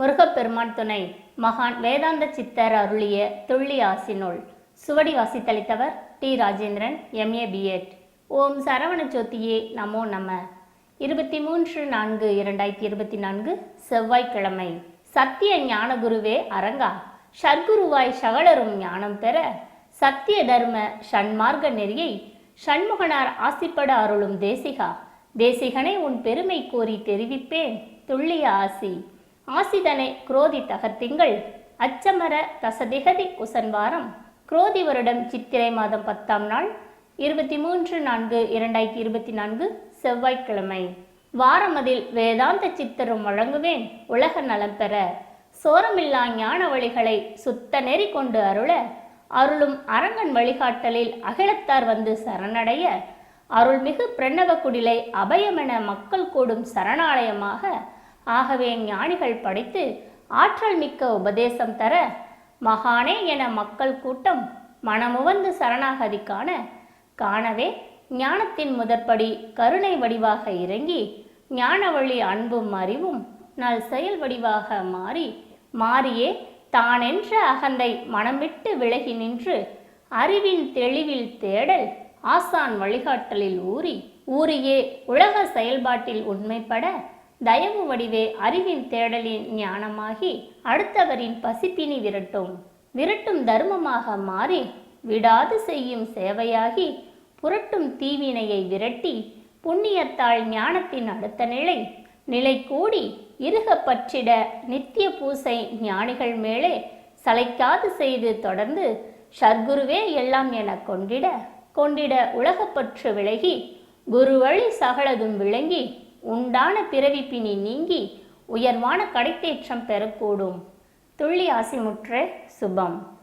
முருகப்பெருமான் துணை மகான் வேதாந்த சித்தர் அருளிய துள்ளி ஆசினுள். சுவடி வாசித்தளித்தவர் டி ராஜேந்திரன் எம்ஏ பிஎட் ஓம் சரவண ஜோதியே நமோ நம. இருபத்தி மூன்று நான்கு இரண்டாயிரத்தி இருபத்தி நான்கு செவ்வாய்க்கிழமை. சத்திய ஞானகுருவே அரங்கா. ஷர்க்குருவாய் சகலரும் ஞானம் பெற. சத்திய தர்ம ஷண்மார்க்க நெறியை ஷண்முகனார் ஆசிப்பட அருளும் தேசிகா. தேசிகனை உன் பெருமை கோரி தெரிவிப்பேன் துள்ளிய ஆசி. ஆசிதனை குரோதி தகர்த்திங்கள். அச்சமர தசதிகதி உசன்வாரம் குரோதி வருடம் சித்திரை மாதம் பத்தாம் நாள் இருபத்தி மூன்று நான்கு இரண்டாயிரத்தி இருபத்தி நான்கு செவ்வாய்க்கிழமை. வாரமதில் வேதாந்த சித்தரும் வழங்குவேன் உலக நலம் பெற. சோரமில்லா ஞான வழிகளை சுத்த நெறி கொண்டு அருள. அருளும் அரங்கன் வழிகாட்டலில் அகிலத்தார் வந்து சரணடைய. அருள்மிகு பிரணவ குடிலை அபயமென மக்கள் கூடும் சரணாலயமாக ஆகவே ஞானிகள் படைத்து ஆற்றல் மிக்க உபதேசம் தர மகானே என மக்கள் கூட்டம் மனமுவந்து சரணாகதி காண காணவே ஞானத்தின் முதற்படி கருணை வடிவாக இறங்கி ஞான வழி அன்பும் அறிவும் நல் செயல் வடிவாக மாறி மாறியே தானென்ற அகந்தை மனமிட்டு விலகி நின்று அறிவின் தெளிவில் தேடல் ஆசான் வழிகாட்டலில் ஊறி ஊறியே உலக செயல்பாட்டில் உண்மைப்பட தயவு வடிவே அறிவின் தேடலின் ஞானமாகி அடுத்தவரின் பசிப்பினி விரட்டும். விரட்டும் தர்மமாக மாறி விடாது செய்யும் சேவையாகி புரட்டும் தீவினையை விரட்டி புண்ணியத்தாள் ஞானத்தின் அடுத்த நிலை நிலை கூடி இருக பற்றிட நித்திய பூசை ஞானிகள் மேலே சளைக்காது செய்து தொடர்ந்து ஷர்குருவே எல்லாம் என கொண்டிட கொண்டிட உலகப்பற்று விலகி குருவழி சகலதும் விளங்கி உண்டான பிறவிப்பினி நீங்கி உயர்வான கடைத்தேற்றம் பெறக்கூடும். துள்ளி ஆசிமுற்றே சுபம்.